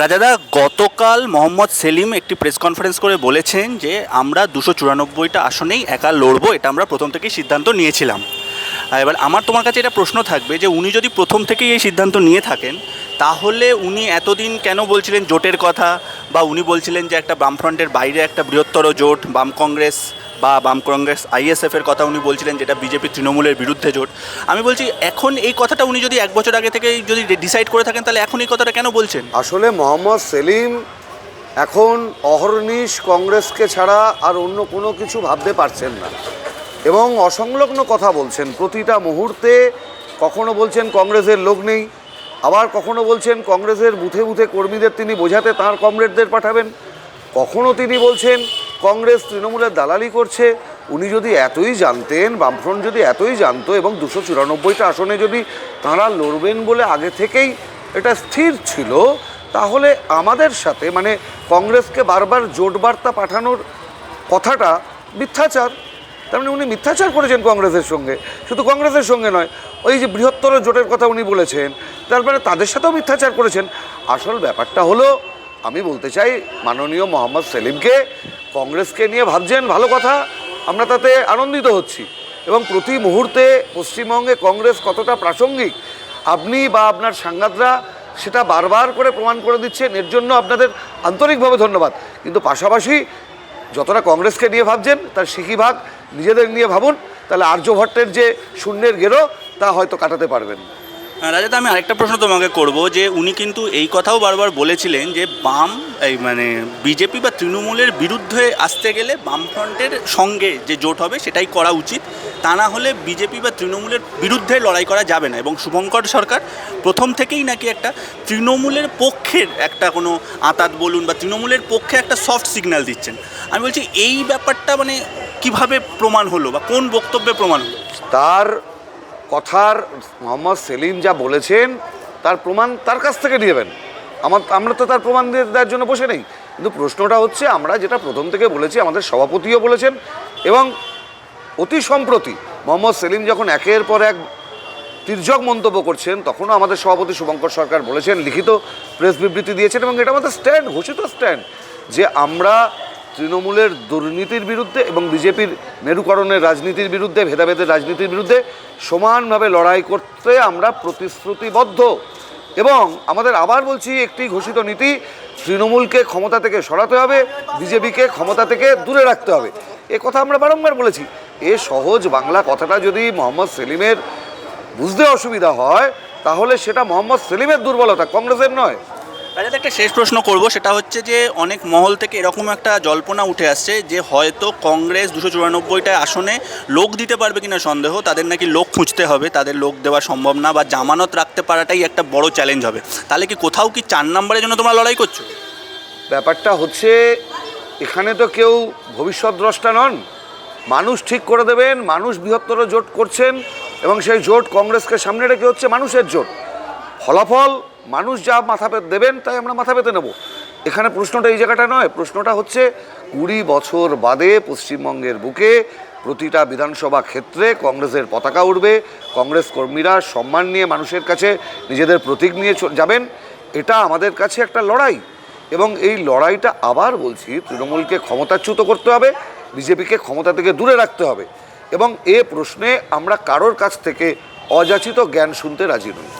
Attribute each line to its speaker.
Speaker 1: রাজাদা, গতকাল মোহাম্মদ সেলিম একটি press conference করে বলেছেন যে, আমরা দুশো চুরানব্বইটা আসনেই একা লড়বো, এটা আমরা প্রথম থেকেই সিদ্ধান্ত নিয়েছিলাম। এবার আমার তোমার কাছে এটা প্রশ্ন থাকবে যে, উনি যদি প্রথম থেকেই এই সিদ্ধান্ত নিয়ে থাকেন, তাহলে উনি এতদিন কেন বলছিলেন জোটের কথা, বা উনি বলছিলেন যে, একটা বামফ্রন্টের বাইরে একটা বৃহত্তর জোট, বাম কংগ্রেস বা বাম কংগ্রেস আইএসএফের কথা উনি বলছিলেন, যেটা বিজেপি তৃণমূলের বিরুদ্ধে জোট। আমি বলছি, এখন এই কথাটা উনি যদি এক বছর আগে থেকে যদি ডিসাইড করে থাকেন, তাহলে এখন এই কথাটা কেন বলছেন?
Speaker 2: আসলে মোহাম্মদ সেলিম এখন অহর্নিশ কংগ্রেসকে ছাড়া আর অন্য কোনো কিছু ভাবতে পারছেন না। এবং অসংলগ্ন কথা বলছেন। প্রতিটা মুহূর্তে কখনো বলছেন কংগ্রেসের লোক নেই, আবার কখনো বলছেন কংগ্রেসের বুথে বুথে কর্মীদের তিনি বোঝাতে তাঁর কমরেডদের পাঠাবেন। কখনো তিনি বলছেন কংগ্রেস তৃণমূলের দালালি করছে। উনি যদি এতই জানতেন, বামফ্রন্ট যদি এতই জানতো এবং দুশো চুরানব্বইটা আসনে যদি তাঁরা লড়বেন বলে আগে থেকেই এটা স্থির ছিল, তাহলে আমাদের সাথে মানে কংগ্রেসকে বারবার জোট বার্তা পাঠানোর কথাটা মিথ্যাচার। তার মানে উনি মিথ্যাচার করেছেন কংগ্রেসের সঙ্গে। শুধু কংগ্রেসের সঙ্গে নয়, ওই যে বৃহত্তর জোটের কথা উনি বলেছেন তারপরে তাদের সাথেও মিথ্যাচার করেছেন। আসল ব্যাপারটা হলো, আমি বলতে চাই মাননীয় মোহাম্মদ সেলিমকে কংগ্রেসকে নিয়ে ভাবছেন, ভালো কথা, আমরা তাতে আনন্দিত হচ্ছি। এবং প্রতি মুহূর্তে পশ্চিমবঙ্গে কংগ্রেস কতটা প্রাসঙ্গিক, আপনি বা আপনার সাংবাদরা সেটা বারবার করে প্রমাণ করে দিচ্ছেন, এর জন্য আপনাদের আন্তরিকভাবে ধন্যবাদ। কিন্তু পাশাপাশি যতটা কংগ্রেসকে নিয়ে ভাবছেন, তার সিকি ভাগ নিজেদের নিয়ে ভাবুন, তাহলে আর্যভট্টের যে শূন্যের গেরো, তা হয়তো কাটাতে পারবেন।
Speaker 1: রাজাদা আমি আরেকটা প্রশ্ন তোমাকে করব যে উনি কিন্তু এই কথাও বারবার বলেছিলেন যে বাম, এই মানে বিজেপি বা তৃণমূলের বিরুদ্ধে আসতে গেলে বামফ্রন্টের সঙ্গে যে জোট হবে সেটাই করা উচিত। তা না হলে বিজেপি বা তৃণমূলের বিরুদ্ধে লড়াই করা যাবে না এবং শুভঙ্কর সরকার প্রথম থেকেই নাকি একটা তৃণমূলের পক্ষের একটা কোনো আতাত বলুন বা তৃণমূলের পক্ষে একটা সফট সিগন্যাল দিচ্ছেন। আমি বলছি, এই ব্যাপারটা মানে কীভাবে প্রমাণ হলো বা কোন বক্তব্যে প্রমাণ হলো?
Speaker 2: তার কথার মোহাম্মদ সেলিম যা বলেছেন, তার প্রমাণ তার কাছ থেকে নেবেন। আমার, আমরা তো তার প্রমাণ দিয়ে দেওয়ার জন্য বসে নেই। কিন্তু প্রশ্নটা হচ্ছে, আমরা যেটা প্রথম থেকে বলেছি, আমাদের সভাপতিও বলেছেন এবং অতি সম্প্রতি মোহাম্মদ সেলিম যখন একের পর এক তির্যক মন্তব্য করছেন, তখনও আমাদের সভাপতি শুভঙ্কর সরকার বলেছেন, লিখিত প্রেস বিবৃতি দিয়েছেন এবং এটা আমাদের স্ট্যান্ড ঘোষিত স্ট্যান্ড যে আমরা তৃণমূলের দুর্নীতির বিরুদ্ধে এবং বিজেপির মেরুকরণের রাজনীতির বিরুদ্ধে, ভেদাভেদের রাজনীতির বিরুদ্ধে সমানভাবে লড়াই করতে আমরা প্রতিশ্রুতিবদ্ধ। এবং আমাদের আবার বলছি, একটি ঘোষিত নীতি, তৃণমূলকে ক্ষমতা থেকে সরাতে হবে, বিজেপিকে ক্ষমতা থেকে দূরে রাখতে হবে। এ কথা আমরা বারংবার বলেছি। এ সহজ বাংলা কথাটা যদি মোহাম্মদ সেলিমের বুঝতে অসুবিধা হয়, তাহলে সেটা মোহাম্মদ সেলিমের দুর্বলতা, কংগ্রেসের নয়।
Speaker 1: রাজাতে একটা শেষ প্রশ্ন করব, সেটা হচ্ছে যে অনেক মহল থেকে এরকম একটা জল্পনা উঠে আসছে যে হয়তো কংগ্রেস দুশো চুরানব্বইটা আসনে লোক দিতে পারবে কিনা সন্দেহ, তাদের নাকি লোক খুঁজতে হবে, তাদের লোক দেওয়া সম্ভব না বা জামানত রাখতে পারাটাই একটা বড় চ্যালেঞ্জ হবে। তাহলে কি কোথাও কি চার নম্বরের জন্য তোমরা লড়াই করছ?
Speaker 2: ব্যাপারটা হচ্ছে, এখানে তো কেউ ভবিষ্যৎ দ্রষ্টা নন। মানুষ ঠিক করে দেবেন, মানুষ বৃহত্তর জোট করছেন এবং সেই জোট কংগ্রেসকে সামনে রেখে হচ্ছে মানুষের জোট। ফলাফল মানুষ যা মাথা পেতে দেবেন, তাই আমরা মাথা পেতে নেব। এখানে প্রশ্নটা এই জায়গাটা নয়, প্রশ্নটা হচ্ছে, কুড়ি বছর বাদে পশ্চিমবঙ্গের বুকে প্রতিটা বিধানসভা ক্ষেত্রে কংগ্রেসের পতাকা উঠবে কংগ্রেস কর্মীরা সম্মান নিয়ে মানুষের কাছে নিজেদের প্রতীক নিয়ে যাবেন, এটা আমাদের কাছে একটা লড়াই। এবং এই লড়াইটা আবার বলছি, তৃণমূলকে ক্ষমতাচ্যুত করতে হবে, বিজেপিকে ক্ষমতা থেকে দূরে রাখতে হবে। এবং এ প্রশ্নে আমরা কারোর কাছ থেকে অযাচিত জ্ঞান শুনতে রাজি নই।